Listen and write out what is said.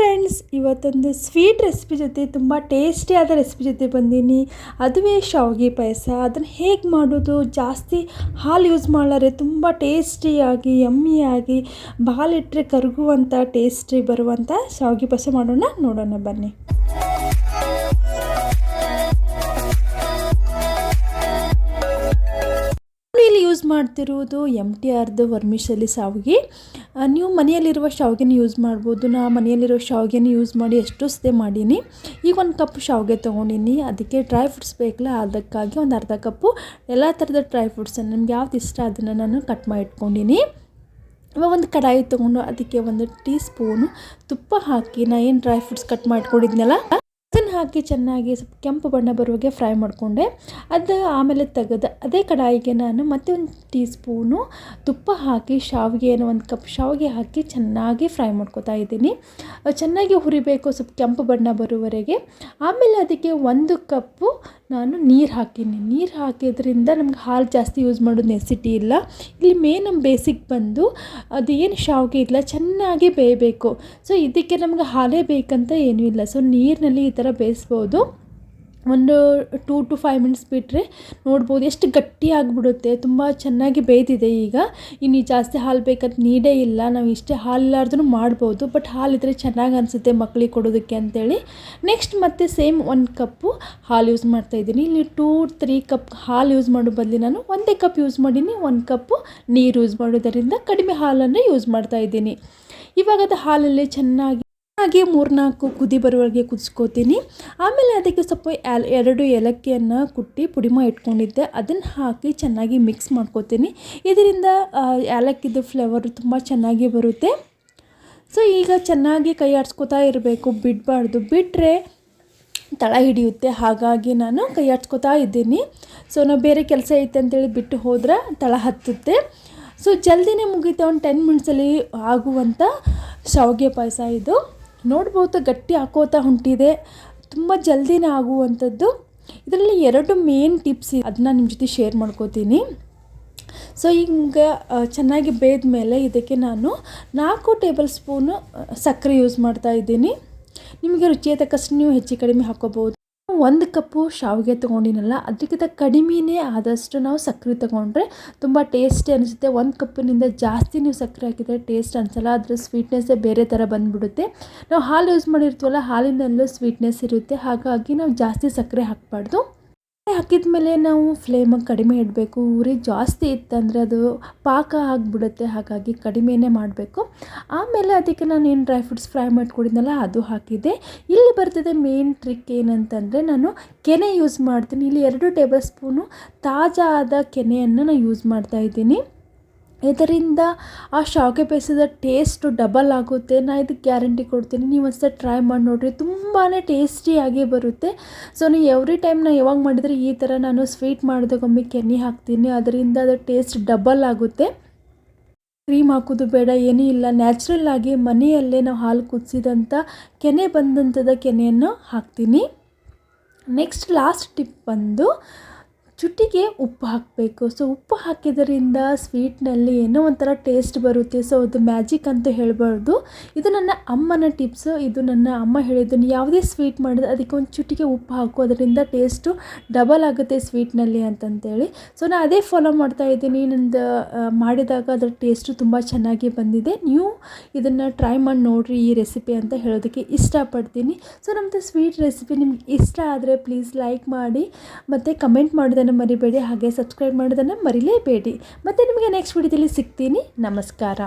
Friends ಇವತ್ತೊಂದು sweet recipe ಜೊತೆ ತುಂಬ ಟೇಸ್ಟಿಯಾದ ರೆಸಿಪಿ ಜೊತೆ ಬಂದೀನಿ. ಅದುವೇ ಶಾವಿಗೆ ಪಾಯಸ. ಅದನ್ನು ಹೇಗೆ ಮಾಡೋದು? ಜಾಸ್ತಿ ಹಾಲು ಯೂಸ್ ಮಾಡಲಾರೆ ತುಂಬ ಟೇಸ್ಟಿಯಾಗಿ ಯಮ್ಮಿಯಾಗಿ ಬಾಲಿಟ್ಟರೆ ಕರಗುವಂಥ ಟೇಸ್ಟಿ ಬರುವಂಥ ಶಾವಿಗೆ ಪಾಯಸ ಮಾಡೋಣ. ನೋಡೋಣ ಬನ್ನಿ. ಇಲ್ಲಿ ಯೂಸ್ ಮಾಡ್ತಿರೋದು ಎಂ ಟಿ ಆರ್ದು ವರ್ಮಿಶಲಿ ಶಾವಿಗೆ. ನೀವು ಮನೆಯಲ್ಲಿರುವ ಶಾವಿಗೆನ ಯೂಸ್ ಮಾಡ್ಬೋದು. ನಾ ಮನೆಯಲ್ಲಿರೋ ಶಾವಿಗೆನ ಯೂಸ್ ಮಾಡಿ ಎಷ್ಟು ಸದೆ ಮಾಡೀನಿ. ಈಗ ಒಂದು ಕಪ್ ಶಾವಿಗೆ ತೊಗೊಂಡಿನಿ. ಅದಕ್ಕೆ ಡ್ರೈ ಫ್ರೂಟ್ಸ್ ಬೇಕಲ್ಲ, ಅದಕ್ಕಾಗಿ ಒಂದು ಅರ್ಧ ಕಪ್ಪು ಎಲ್ಲ ಥರದ ಡ್ರೈ ಫ್ರೂಟ್ಸನ್ನು ನಿಮ್ಗೆ ಯಾವ್ದು ಇಷ್ಟ ಅದನ್ನು ನಾನು ಕಟ್ ಮಾಡಿ ಇಟ್ಕೊಂಡಿನಿ ಇವಾಗ ಒಂದು ಕಡಾಯಿ ತೊಗೊಂಡು, ಅದಕ್ಕೆ ಒಂದು ಟೀ ಸ್ಪೂನು ತುಪ್ಪ ಹಾಕಿ, ನಾ ಏನು ಡ್ರೈ ಫ್ರೂಟ್ಸ್ ಕಟ್ ಮಾಡಿಟ್ಕೊಂಡಿದ್ನಲ್ಲ ಹಾಕಿ ಚೆನ್ನಾಗಿ ಸ್ವಲ್ಪ ಕೆಂಪು ಬಣ್ಣ ಬರುವಾಗೆ ಫ್ರೈ ಮಾಡಿಕೊಂಡೆ. ಅದು ಆಮೇಲೆ ತೆಗೆದು ಅದೇ ಕಡಾಯಿಗೆ ನಾನು ಮತ್ತೆ ಒಂದು ಟೀ ಸ್ಪೂನು ತುಪ್ಪ ಹಾಕಿ ಶಾವಿಗೆಯನ್ನು ಒಂದು ಕಪ್ ಶಾವಿಗೆ ಹಾಕಿ ಚೆನ್ನಾಗಿ ಫ್ರೈ ಮಾಡ್ಕೊತಾ ಇದ್ದೀನಿ. ಚೆನ್ನಾಗಿ ಹುರಿಬೇಕು, ಸ್ವಲ್ಪ ಕೆಂಪು ಬಣ್ಣ ಬರುವವರೆಗೆ. ಆಮೇಲೆ ಅದಕ್ಕೆ ಒಂದು ಕಪ್ಪು ನಾನು ನೀರು ಹಾಕೀನಿ. ನೀರು ಹಾಕಿದ್ರಿಂದ ನಮ್ಗೆ ಹಾಲು ಜಾಸ್ತಿ ಯೂಸ್ ಮಾಡೋದು ನೆಸಿಟಿ ಇಲ್ಲ. ಇಲ್ಲಿ ಮೇನ್ ನಮ್ಮ ಬೇಸಿಕ್ ಬಂದು ಅದು ಏನು ಶಾವಿಗೆ ಇಲ್ಲ, ಚೆನ್ನಾಗಿ ಬೇಯಬೇಕು. ಸೊ ಇದಕ್ಕೆ ನಮ್ಗೆ ಹಾಲೇ ಬೇಕಂತ ಏನೂ ಇಲ್ಲ. ಸೊ ನೀರಿನಲ್ಲಿ ಈ ಥರ ಬೇಯಿಸ್ಬೋದು. ಒಂದು ಟೂ ಟು ಫೈವ್ ಮಿನಿಟ್ಸ್ ಬಿಟ್ಟರೆ ನೋಡ್ಬೋದು ಎಷ್ಟು ಗಟ್ಟಿ ಆಗಿಬಿಡುತ್ತೆ. ತುಂಬ ಚೆನ್ನಾಗಿ ಬೇಯ್ದಿದೆ ಈಗ. ಇನ್ನು ಜಾಸ್ತಿ ಹಾಲು ಬೇಕಂತ ನೀಡೇ ಇಲ್ಲ. ನಾವು ಇಷ್ಟೇ ಹಾಲಿಲ್ಲಾರ್ದೂ ಮಾಡ್ಬೋದು. ಬಟ್ ಹಾಲಿದ್ರೆ ಚೆನ್ನಾಗಿ ಅನಿಸುತ್ತೆ ಮಕ್ಕಳಿಗೆ ಕೊಡೋದಕ್ಕೆ ಅಂತೇಳಿ. ನೆಕ್ಸ್ಟ್ ಮತ್ತೆ ಸೇಮ್ ಒಂದು ಕಪ್ಪು ಹಾಲು ಯೂಸ್ ಮಾಡ್ತಾಯಿದ್ದೀನಿ ಇಲ್ಲಿ ಟೂ ತ್ರೀ ಕಪ್ ಹಾಲು ಯೂಸ್ ಮಾಡೋ ಬದಲು ನಾನು ಒಂದೇ ಕಪ್ ಯೂಸ್ ಮಾಡೀನಿ. ಒಂದು ಕಪ್ಪು ನೀರು ಯೂಸ್ ಮಾಡೋದರಿಂದ ಕಡಿಮೆ ಹಾಲನ್ನು ಯೂಸ್ ಮಾಡ್ತಾಯಿದ್ದೀನಿ ಇವಾಗ ಅದು ಹಾಲಲ್ಲಿ ಚೆನ್ನಾಗಿ ಹಾಗೆ ಮೂರ್ನಾಲ್ಕು ಕುದಿ ಬರುವವರೆಗೆ ಕುದಿಸ್ಕೋತೀನಿ. ಆಮೇಲೆ ಅದಕ್ಕೆ ಸ್ವಲ್ಪ ಎಲ್, ಎರಡು ಏಲಕ್ಕಿಯನ್ನು ಕುಟ್ಟಿ ಪುಡಿಮ ಇಟ್ಕೊಂಡಿದ್ದೆ. ಅದನ್ನು ಹಾಕಿ ಚೆನ್ನಾಗಿ ಮಿಕ್ಸ್ ಮಾಡ್ಕೋತೀನಿ. ಇದರಿಂದ ಏಲಕ್ಕಿದು ಫ್ಲೇವರ್ ತುಂಬ ಚೆನ್ನಾಗಿ ಬರುತ್ತೆ. ಸೊ ಈಗ ಚೆನ್ನಾಗಿ ಕೈ ಆಡಿಸ್ಕೋತಾ ಇರಬೇಕು. ಬಿಡಬಾರ್ದು. ಬಿಟ್ಟರೆ ತಳ ಹಿಡಿಯುತ್ತೆ. ಹಾಗಾಗಿ ನಾನು ಕೈ ಆಡ್ಸ್ಕೊತಾ ಇದ್ದೀನಿ. ಸೊ ನಾವು ಬೇರೆ ಕೆಲಸ ಐತೆ ಅಂತೇಳಿ ಬಿಟ್ಟು ಹೋದ್ರೆ ತಳ ಹತ್ತುತ್ತೆ. ಸೊ ಜಲ್ದಿನೇ ಮುಗೀತೆ ಒಂದು ಟೆನ್ ಮಿನಿಟ್ಸಲ್ಲಿ ಆಗುವಂಥ ಶಾವಿಗೆ ಪಾಯಸ ಇದು. ನೋಡ್ಬೋದು, ಗಟ್ಟಿ ಹಾಕೋತಾ ಹೊಂಟಿದೆ. ತುಂಬ ಜಲ್ದಿನೇ ಆಗುವಂಥದ್ದು. ಇದರಲ್ಲಿ ಎರಡು ಮೇನ್ ಟಿಪ್ಸ್ ಅದನ್ನ ನಿಮ್ಮ ಜೊತೆ ಶೇರ್ ಮಾಡ್ಕೋತೀನಿ. ಸೊ ಈಗ ಚೆನ್ನಾಗಿ ಬೇಯ್ದ ಮೇಲೆ ಇದಕ್ಕೆ ನಾನು ನಾಲ್ಕು ಟೇಬಲ್ ಸ್ಪೂನು ಸಕ್ಕರೆ ಯೂಸ್ ಮಾಡ್ತಾ ಇದ್ದೀನಿ. ನಿಮಗೆ ರುಚಿಯ ತಕ್ಕಷ್ಟು ನೀವು ಹೆಚ್ಚು ಕಡಿಮೆ ಹಾಕೋಬೋದು ಒಂದು ಕಪ್ಪು ಶಾವಿಗೆ ತೊಗೊಂಡಿನಲ್ಲ, ಅದಕ್ಕಿಂತ ಕಡಿಮೆನೇ ಆದಷ್ಟು ನಾವು ಸಕ್ಕರೆ ತೊಗೊಂಡ್ರೆ ತುಂಬ ಟೇಸ್ಟಿ ಅನಿಸುತ್ತೆ. ಒಂದು ಕಪ್ಪಿನಿಂದ ಜಾಸ್ತಿ ನೀವು ಸಕ್ಕರೆ ಹಾಕಿದರೆ ಟೇಸ್ಟ್ ಅನಿಸಲ್ಲ, ಅದರ ಸ್ವೀಟ್ನೆಸ್ಸೇ ಬೇರೆ ಥರ ಬಂದುಬಿಡುತ್ತೆ. ನಾವು ಹಾಲು ಯೂಸ್ ಮಾಡಿರ್ತೀವಲ್ಲ, ಹಾಲಿನಲ್ಲೂ ಸ್ವೀಟ್ನೆಸ್ ಇರುತ್ತೆ. ಹಾಗಾಗಿ ನಾವು ಜಾಸ್ತಿ ಸಕ್ಕರೆ ಹಾಕಬಾರ್ದು. ಹಾಕಿದ ಮೇಲೆ ನಾವು ಫ್ಲೇಮ್ ಕಡಿಮೆ ಇಡಬೇಕು. ಉರಿ ಜಾಸ್ತಿ ಇತ್ತಂದರೆ ಅದು ಪಾಕ ಆಗಿಬಿಡುತ್ತೆ, ಹಾಗಾಗಿ ಕಡಿಮೆನೇ ಮಾಡಬೇಕು. ಆಮೇಲೆ ಅದಕ್ಕೆ ನಾನು ಏನು ಡ್ರೈ ಫ್ರೂಟ್ಸ್ ಫ್ರೈ ಮಾಡ್ಕೊಂಡಿದ್ನಲ್ಲ, ಅದು ಹಾಕಿದ್ದೆ. ಇಲ್ಲಿ ಬರ್ತದೆ ಮೇನ್ ಟ್ರಿಕ್ ಏನಂತಂದರೆ ನಾನು ಕೆನೆ ಯೂಸ್ ಮಾಡ್ತೀನಿ. ಇಲ್ಲಿ ಎರಡು ಟೇಬಲ್ ಸ್ಪೂನು ತಾಜಾ ಆದ ಕೆನೆಯನ್ನು ನಾನು ಯೂಸ್ ಮಾಡ್ತಾ ಇದ್ದೀನಿ. ಇದರಿಂದ ಆ ಶಾವಿಗೆ ಪಾಯಸದ ಟೇಸ್ಟು ಡಬಲ್ ಆಗುತ್ತೆ. ನಾ ಇದಕ್ಕೆ ಗ್ಯಾರಂಟಿ ಕೊಡ್ತೀನಿ. ನೀವು ಒಂದ್ಸಲ ಟ್ರೈ ಮಾಡಿ ನೋಡಿರಿ. ತುಂಬಾ ಟೇಸ್ಟಿಯಾಗಿ ಬರುತ್ತೆ. ಸೊ ನೀವು ಎವ್ರಿ ಟೈಮ್ ನಾ ಯಾವಾಗ ಮಾಡಿದರೆ ಈ ಥರ ನಾನು ಸ್ವೀಟ್ ಮಾಡಿದಾಗೊಮ್ಮೆ ಕೆನೆ ಹಾಕ್ತೀನಿ. ಅದರಿಂದ ಅದರ ಟೇಸ್ಟ್ ಡಬಲ್ ಆಗುತ್ತೆ. ಕ್ರೀಮ್ ಹಾಕೋದು ಬೇಡ, ಏನೂ ಇಲ್ಲ. ನ್ಯಾಚುರಲ್ ಆಗಿ ಮನೆಯಲ್ಲೇ ನಾವು ಹಾಲು ಕುದಿಸಿದಂಥ ಕೆನೆ ಬಂದಂಥದ ಕೆನೆಯನ್ನು ಹಾಕ್ತೀನಿ. ನೆಕ್ಸ್ಟ್ ಲಾಸ್ಟ್ ಟಿಪ್ ಬಂದು ಚುಟ್ಟಿಗೆ ಉಪ್ಪು ಹಾಕಬೇಕು. ಸೊ ಉಪ್ಪು ಹಾಕಿದ್ರಿಂದ ಸ್ವೀಟ್ನಲ್ಲಿ ಏನೋ ಒಂಥರ ಟೇಸ್ಟ್ ಬರುತ್ತೆ. ಸೊ ಅದು ಮ್ಯಾಜಿಕ್ ಅಂತ ಹೇಳ್ಬಾರ್ದು. ಇದು ನನ್ನ ಅಮ್ಮನ ಟಿಪ್ಸು ಇದು ನನ್ನ ಅಮ್ಮ ಹೇಳಿದ್ದು ಯಾವುದೇ ಸ್ವೀಟ್ ಮಾಡಿದ್ರೆ ಅದಕ್ಕೆ ಒಂದು ಚುಟ್ಟಿಗೆ ಉಪ್ಪು ಹಾಕು. ಅದರಿಂದ ಟೇಸ್ಟು ಡಬಲ್ ಆಗುತ್ತೆ ಸ್ವೀಟ್ನಲ್ಲಿ ಅಂತಂತೇಳಿ. ಸೊ ನಾನು ಅದೇ ಫಾಲೋ ಮಾಡ್ತಾ ಇದ್ದೀನಿ. ನಂದು ಮಾಡಿದಾಗ ಅದರ ಟೇಸ್ಟು ತುಂಬ ಚೆನ್ನಾಗಿ ಬಂದಿದೆ. ನೀವು ಇದನ್ನು ಟ್ರೈ ಮಾಡಿ ನೋಡಿರಿ ಈ ರೆಸಿಪಿ ಅಂತ ಹೇಳೋದಕ್ಕೆ ಇಷ್ಟಪಡ್ತೀನಿ. ಸೊ ನಮ್ಮದು ಸ್ವೀಟ್ ರೆಸಿಪಿ ನಿಮ್ಗೆ ಇಷ್ಟ ಆದರೆ ಪ್ಲೀಸ್ ಲೈಕ್ ಮಾಡಿ. ಮತ್ತು ಕಮೆಂಟ್ ಮಾಡೋದನ್ನು ಮರಿಬೇಡಿ ಹಾಗೆ ಸಬ್ಸ್ಕ್ರೈಬ್ ಮಾಡೋದನ್ನು ಮರಿಲೇಬೇಡಿ. ಮತ್ತು ನಿಮಗೆ ನೆಕ್ಸ್ಟ್ ವಿಡಿಯೋದಲ್ಲಿ ಸಿಗ್ತೀನಿ. ನಮಸ್ಕಾರ.